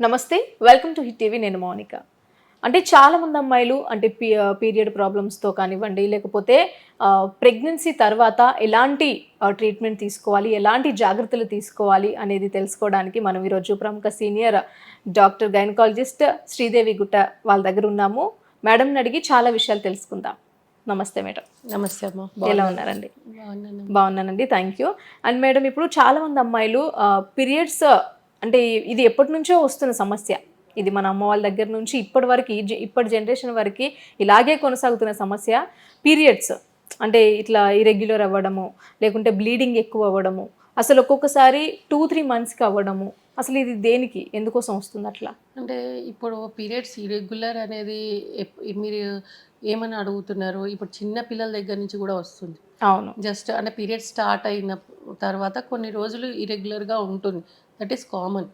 నమస్తే welcome to hit TV. నేను మౌనిక. అంటే చాలా మంది అమ్మాయిలు అంటే పీరియడ్ ప్రాబ్లమ్స్తో కానివ్వండి లేకపోతే ప్రెగ్నెన్సీ తర్వాత ఎలాంటి ట్రీట్మెంట్ తీసుకోవాలి ఎలాంటి జాగ్రత్తలు తీసుకోవాలి అనేది తెలుసుకోవడానికి మనం ఈరోజు ప్రముఖ సీనియర్ డాక్టర్ గైనకాలజిస్ట్ శ్రీదేవి గుట్ట వాళ్ళ దగ్గర ఉన్నాము. మేడంని అడిగి చాలా విషయాలు తెలుసుకుందాం. నమస్తే మేడం. నమస్తే అమ్మ. ఎలా ఉన్నారండి? బాగున్నాను. బాగున్నానండి థ్యాంక్ యూ అండ్ మేడం ఇప్పుడు చాలా మంది అమ్మాయిలు పీరియడ్స్ అంటే ఇది ఎప్పటి నుంచో వస్తున్న సమస్య. ఇది మన అమ్మ వాళ్ళ దగ్గర నుంచి ఇప్పటి వరకు ఇప్పటి జనరేషన్ వరకు ఇలాగే కొనసాగుతున్న సమస్య. పీరియడ్స్ అంటే ఇట్లా ఇరెగ్యులర్ అవ్వడము లేకుంటే బ్లీడింగ్ ఎక్కువ అవ్వడము అసలు ఒక్కొక్కసారి టూ త్రీ మంత్స్కి అవ్వడము. అసలు ఇది దేనికి? ఎందుకోసం వస్తుంది అట్లా? అంటే ఇప్పుడు పీరియడ్స్ ఇరెగ్యులర్ అనేది మీరు ఏమని అడుగుతున్నారు? ఇప్పుడు చిన్న పిల్లల దగ్గర నుంచి కూడా వస్తుంది. అవును. జస్ట్ అంటే పీరియడ్ స్టార్ట్ అయిన తర్వాత కొన్ని రోజులు ఇరెగ్యులర్గా ఉంటుంది. That is common.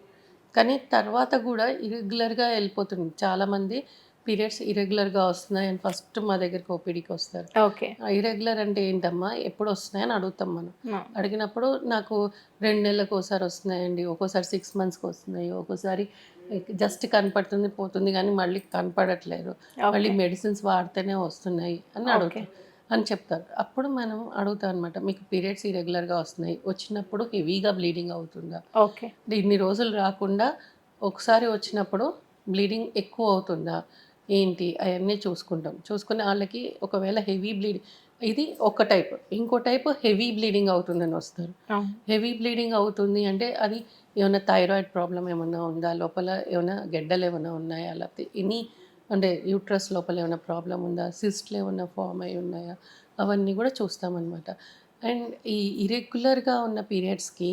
కానీ తర్వాత కూడా ఇరెగ్యులర్గా వెళ్ళిపోతుంది. చాలామంది పీరియడ్స్ ఇరెగ్యులర్గా వస్తున్నాయి అని ఫస్ట్ మా దగ్గరికి ఓపీడీకి వస్తారు. ఓకే. ఇరెగ్యులర్ అంటే ఏంటమ్మా? ఎప్పుడు వస్తున్నాయని అడుగుతాం మనం. అడిగినప్పుడు నాకు రెండు నెలలకు ఒకసారి వస్తున్నాయండి ఒక్కోసారి సిక్స్ మంత్స్కి వస్తున్నాయి ఒక్కోసారి జస్ట్ కనపడుతుంది పోతుంది కానీ మళ్ళీ కనపడట్లేదు. మళ్ళీ మెడిసిన్స్ వాడితేనే వస్తున్నాయి అని అడుగుతాం. అని చెప్తారు. అప్పుడు మనం అడుగుతాం అనమాట మీకు పీరియడ్స్ ఇరెగ్యులర్గా వస్తున్నాయి. వచ్చినప్పుడు హెవీగా బ్లీడింగ్ అవుతుందా? ఓకే. ఇన్ని రోజులు రాకుండా ఒకసారి వచ్చినప్పుడు బ్లీడింగ్ ఎక్కువ అవుతుందా? ఏంటి? అవన్నీ చూసుకుంటాం. చూసుకుని వాళ్ళకి ఒకవేళ హెవీ బ్లీడింగ్ ఇది ఒక టైప్. ఇంకో టైప్ హెవీ బ్లీడింగ్ అవుతుందని వస్తారు. హెవీ బ్లీడింగ్ అవుతుంది అంటే అది ఏమైనా థైరాయిడ్ ప్రాబ్లం ఏమైనా ఉందా? లోపల ఏమైనా గెడ్డలు ఏమైనా ఉన్నాయా? లేకపోతే ఎనీ అంటే యూట్రస్ లోపల ఏమైనా ప్రాబ్లం ఉందా? సిస్ట్లు ఏమైనా ఫామ్ అయి ఉన్నాయా? అవన్నీ కూడా చూస్తామన్నమాట. అండ్ ఈ ఇరెగ్యులర్గా ఉన్న పీరియడ్స్కి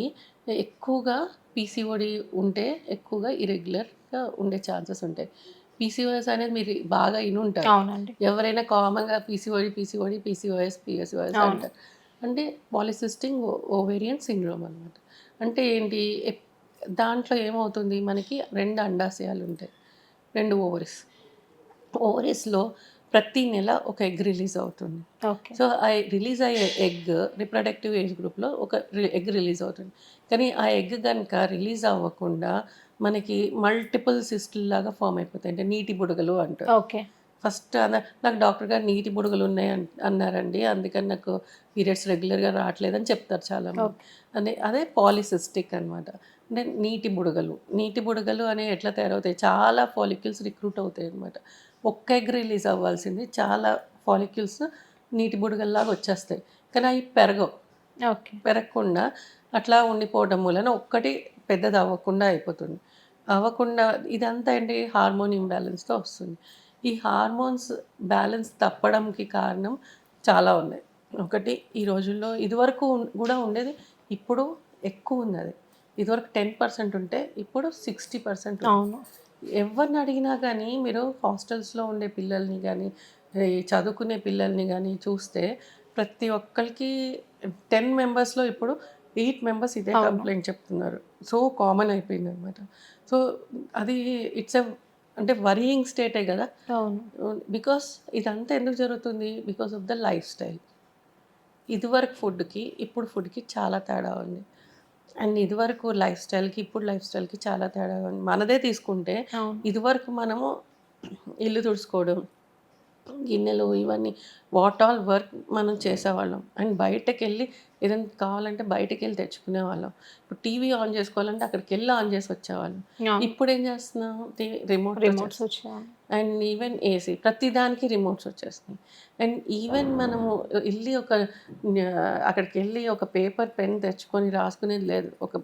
ఎక్కువగా పీసీఓడి ఉంటే ఎక్కువగా ఇరెగ్యులర్గా ఉండే ఛాన్సెస్ ఉంటాయి. పీసీఓఎస్ అనేది మీరు బాగా ఇనుంటారు అవునండి. ఎవరైనా కామన్గా పీసీఓడి పీసీఓడి పీసీఓఎస్ పిఎస్ఓఎస్. అంటారు. అంటే పాలిసిస్టింగ్ ఓవేరియన్ సిండ్రోమ్ అనమాట అంటే ఏంటి? దాంట్లో ఏమవుతుంది? మనకి రెండు అండాశయాలు ఉంటాయి. రెండు ఓవరీస్ ఓవరీస్లో ప్రతి నెల ఒక ఎగ్ రిలీజ్ అవుతుంది. సో ఆ రిలీజ్ అయ్యే ఎగ్ రిప్రొడక్టివ్ ఏజ్ గ్రూప్లో ఒక ఎగ్ రిలీజ్ అవుతుంది. కానీ ఆ ఎగ్ కనుక రిలీజ్ అవ్వకుండా మనకి మల్టిపుల్ సిస్టుల్ లాగా ఫామ్ అయిపోతాయి. అంటే నీటి బుడగలు అంటారు. ఓకే. ఫస్ట్ అన్న నాకు డాక్టర్ గారు నీటి బుడగలు ఉన్నాయి అన్- అన్నారండి. అందుకని నాకు పీరియడ్స్ రెగ్యులర్గా రావట్లేదని చెప్తారు చాలా అదే అదే పాలిసిస్టిక్ అన్నమాట. అంటే నీటి బుడగలు. నీటి బుడగలు అనేవి ఎట్లా తయారవుతాయి? చాలా ఫాలిక్యూల్స్ రిక్రూట్ అవుతాయి అన్నమాట. ఒక్క ఎగ్ రిలీజ్ అవ్వాల్సింది చాలా ఫాలిక్యూల్స్ నీటి బుడగల్లాగా వచ్చేస్తాయి. కానీ అవి పెరగవు. ఓకే. పెరగకుండా అట్లా ఉండిపోవడం వలన ఒక్కటి పెద్దది అవ్వకుండా అయిపోతుంది. అవ్వకుండా ఇదంతా ఏంటి? హార్మోన్ ఇంబ్యాలెన్స్తో వస్తుంది. ఈ హార్మోన్స్ బ్యాలెన్స్ తప్పడంకి కారణం చాలా ఉన్నాయి. ఒకటి ఈ రోజుల్లో ఇదివరకు కూడా ఉండేది ఇప్పుడు ఎక్కువ ఉంది అది ఇదివరకు టెన్ పర్సెంట్ ఉంటే ఇప్పుడు సిక్స్టీ పర్సెంట్ అవును. ఎవరిని అడిగినా కానీ మీరు హాస్టల్స్లో ఉండే పిల్లల్ని కానీ చదువుకునే పిల్లల్ని కానీ చూస్తే ప్రతి ఒక్కరికి టెన్ మెంబర్స్లో ఇప్పుడు ఎయిట్ మెంబర్స్ ఇదే. కంప్లైంట్ చెప్తున్నారు. సో కామన్ అయిపోయింది అనమాట సో అది ఇట్స్ ఎ అంటే వరియింగ్ స్టేటే కదా. అవును. బికాస్ ఇదంతా ఎందుకు జరుగుతుంది? Because of the lifestyle ఇదివరకు ఫుడ్కి ఇప్పుడు ఫుడ్కి చాలా తేడా ఉంది. అండ్ ఇదివరకు లైఫ్ స్టైల్కి ఇప్పుడు లైఫ్ స్టైల్కి చాలా తేడా ఉంది. మనదే తీసుకుంటే ఇదివరకు మనము ఇల్లు తుడుచుకోవడం గిన్నెలు ఇవన్నీ వాట్ ఆల్ వర్క్ మనం చేసేవాళ్ళం. అండ్ బయటకు వెళ్ళి ఏదైనా కావాలంటే బయటకు వెళ్ళి తెచ్చుకునేవాళ్ళం. ఇప్పుడు టీవీ ఆన్ చేసుకోవాలంటే అక్కడికి వెళ్ళి ఆన్ చేసి వచ్చేవాళ్ళం. ఇప్పుడు ఏం చేస్తున్నాం? రిమోట్ రిమోట్స్ వచ్చాయి అండ్ ఈవెన్ ఏసీ ప్రతిదానికి రిమోట్స్ వచ్చేస్తున్నాయి. అండ్ ఈవెన్ మనము వెళ్ళి ఒక అక్కడికి వెళ్ళి ఒక పేపర్ పెన్ తెచ్చుకొని రాసుకునేది లేదు. ఒక.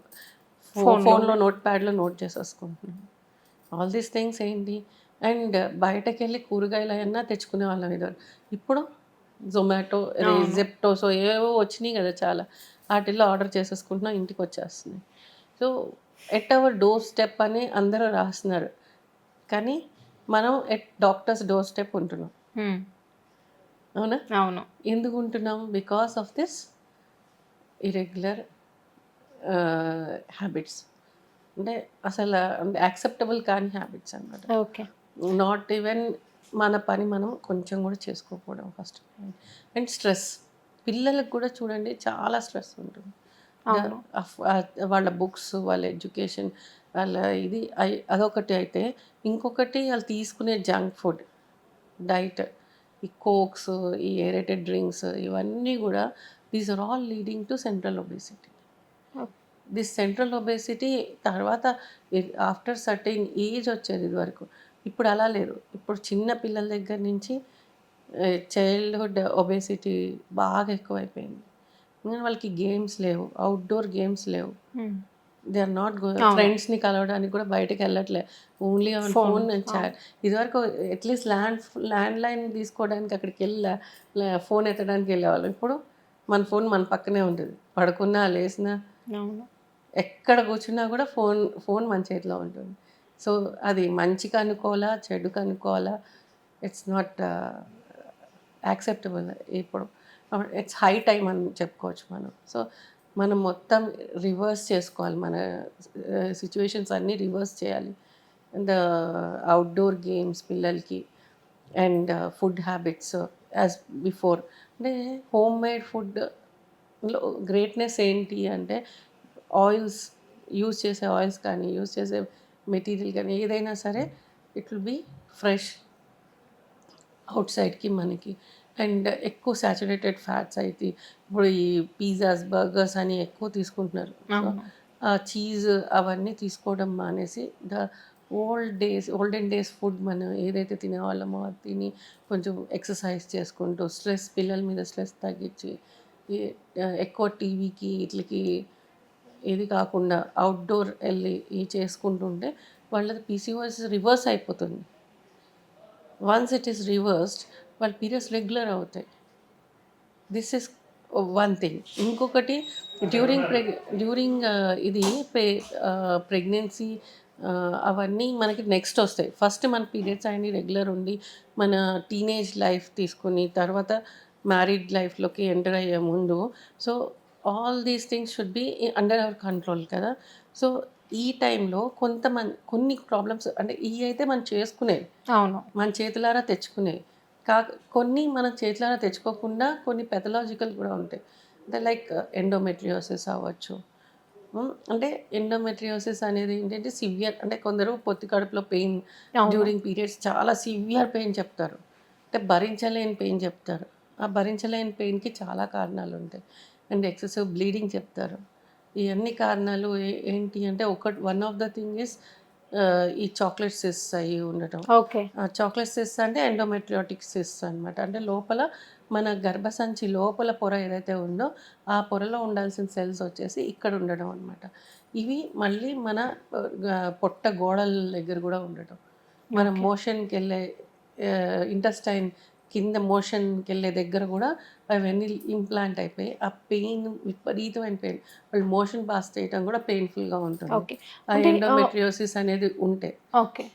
ఫోన్లో. నోట్ ప్యాడ్లో నోట్ చేసేసుకుంటున్నాం. ఆల్ దీస్ థింగ్స్ ఏంటి? అండ్ బయటకు వెళ్ళి కూరగాయలు అయినా తెచ్చుకునే వాళ్ళం ఇది ఇప్పుడు జొమాటో. జెప్టోస్ ఏవో వచ్చినాయి కదా చాలా. వాటిల్లో ఆర్డర్ చేసేసుకుంటున్నాం ఇంటికి వచ్చేస్తున్నాయి. So at our doorstep అని అందరూ రాస్తున్నారు. కానీ మనం ఎట్ డాక్టర్స్ డోర్ స్టెప్ ఉంటున్నాం. అవునా? అవును. ఎందుకు ఉంటున్నాం? Because of this irregular habits. అంటే అసలు యాక్సెప్టబుల్ కాని హ్యాబిట్స్ అన్నమాట. ఓకే. నాట్ ఈవెన్ మన పని మనం కొంచెం కూడా చేసుకోకపోవడం ఫస్ట్ అండ్ స్ట్రెస్ పిల్లలకు కూడా చూడండి చాలా స్ట్రెస్ ఉంటుంది. వాళ్ళ బుక్స్ వాళ్ళ ఎడ్యుకేషన్ వాళ్ళ ఇది అదొకటి అయితే ఇంకొకటి వాళ్ళు తీసుకునే జంక్ ఫుడ్ డైట్ ఈ కోక్స్ ఈ ఏరేటెడ్ డ్రింక్స్ ఇవన్నీ కూడా these are all leading to central obesity this central obesity తర్వాత ఆఫ్టర్ సర్టైన్ ఏజ్ వచ్చేది ఇదివరకు. ఇప్పుడు అలా లేదు ఇప్పుడు చిన్న పిల్లల దగ్గర నుంచి చైల్డ్హుడ్ ఒబేసిటీ బాగా ఎక్కువైపోయింది. ఎందుకంటే వాళ్ళకి గేమ్స్ లేవు. అవుట్డోర్ గేమ్స్ లేవు. దే ఆర్ నాట్ గో ఫ్రెండ్స్ని కలవడానికి కూడా బయటకు వెళ్ళట్లే. Only on phone and chat ఇదివరకు అట్లీస్ట్ ల్యాండ్ ల్యాండ్ లైన్ తీసుకోవడానికి అక్కడికి వెళ్ళా ఫోన్ ఎత్తడానికి వెళ్ళేవాళ్ళం. ఇప్పుడు మన ఫోన్ మన పక్కనే ఉంటుంది. పడుకున్నా లేచినా ఎక్కడ కూర్చున్నా కూడా ఫోన్ ఫోన్ మన చేతిలో ఉంటుంది. సో అది మంచికి అనుకోవాలా చెడుకు అనుకోవాలా? ఇట్స్ నాట్ యాక్సెప్టబుల్ ఇప్పుడు. ఇట్స్ హై టైం అని చెప్పుకోవచ్చు మనం. సో మనం మొత్తం రివర్స్ చేసుకోవాలి. మన సిచ్యువేషన్స్ అన్నీ రివర్స్ చేయాలి. అండ్ అవుట్డోర్ గేమ్స్ పిల్లలకి and food habits as before అంటే హోమ్ మేడ్ ఫుడ్లో గ్రేట్నెస్ ఏంటి అంటే ఆయిల్స్ యూస్ చేసే ఆయిల్స్ కానీ యూజ్ చేసే మెటీరియల్ కానీ ఏదైనా సరే ఇట్ విల్ బీ ఫ్రెష్ అవుట్ సైడ్కి మనకి అండ్ ఎక్కువ సాచురేటెడ్ ఫ్యాట్స్ అయితే ఇప్పుడు ఈ పిజ్జాస్ బర్గర్స్ అని ఎక్కువ తీసుకుంటున్నారు. చీజ్ అవన్నీ తీసుకోవడం మానేసి the old days olden days food మనం ఏదైతే తినేవాళ్ళమో అది తిని కొంచెం ఎక్సర్సైజ్ చేసుకుంటూ స్ట్రెస్ పిల్లల మీద స్ట్రెస్ తగ్గించి ఎక్కువ టీవీకి ఇట్లకి ఇది కాకుండా అవుట్డోర్ వెళ్ళి ఈ చేసుకుంటుంటే వాళ్ళది పీసీఓఎస్ రివర్స్ అయిపోతుంది. వన్స్ ఇట్ ఈస్ రివర్స్డ్ వాళ్ళ పీరియడ్స్ రెగ్యులర్ అవుతాయి. దిస్ ఇస్ వన్ థింగ్ ఇంకొకటి డ్యూరింగ్ ప్రెగ్ డ్యూరింగ్ ఇది ప్రె ప్రెగ్నెన్సీ uh, uh, అవన్నీ మనకి నెక్స్ట్ వస్తాయి. ఫస్ట్ మన పీరియడ్స్ అన్నీ రెగ్యులర్ ఉండి మన టీనేజ్ లైఫ్ తీసుకుని తర్వాత మ్యారీడ్ లైఫ్లోకి ఎంటర్ అయ్యే ముందు so all these things should be under our control కదా. సో ఈ టైంలో కొంతమంది కొన్ని ప్రాబ్లమ్స్ అంటే ఈ అయితే మనం చేసుకునేవి అవును. మన చేతులారా తెచ్చుకునేవి కా కొన్ని మనం చేతులారా తెచ్చుకోకుండా కొన్ని పెథలాజికల్ కూడా ఉంటాయి. అంటే లైక్ ఎండోమెట్రియోసిస్ అవ్వచ్చు. అంటే ఎండోమెట్రియోసిస్ అనేది ఏంటంటే సివియర్ అంటే కొందరు పొత్తి కడుపులో పెయిన్. డ్యూరింగ్ పీరియడ్స్ చాలా సివియర్ పెయిన్ చెప్తారు. అంటే భరించలేని పెయిన్ చెప్తారు. ఆ భరించలేని పెయిన్కి చాలా కారణాలు ఉంటాయి అండ్ ఎక్సెసివ్ బ్లీడింగ్ చెప్తారు. ఈ అన్ని కారణాలు ఏంటి అంటే ఒక one of the thing is ఈ చాక్లెట్ సిస్ అయ్యి ఉండటం. ఓకే. ఆ చాక్లెట్ సిస్ అంటే ఎండోమెట్రియోటిక్ సిస్ అన్నమాట. అంటే లోపల మన గర్భసంచి లోపల పొర ఏదైతే ఉందో ఆ పొరలో ఉండాల్సిన సెల్స్ వచ్చేసి ఇక్కడ ఉండడం అన్నమాట. ఇవి మళ్ళీ మన పొట్ట గోడల దగ్గర కూడా ఉండటం. మనం మోషన్కి వెళ్ళే ఇంటెస్టైన్ కింద మోషన్కి వెళ్ళే దగ్గర కూడా అవన్నీ ఇంప్లాంట్ అయిపోయి ఆ పెయిన్ విపరీతమైన పెయిన్. వాళ్ళు మోషన్ పాస్ చేయటం కూడా పెయిన్ఫుల్గా ఉంటుంది. ఆ ఎండోమెట్రియోసిస్ అనేది ఉంటే. ఓకే.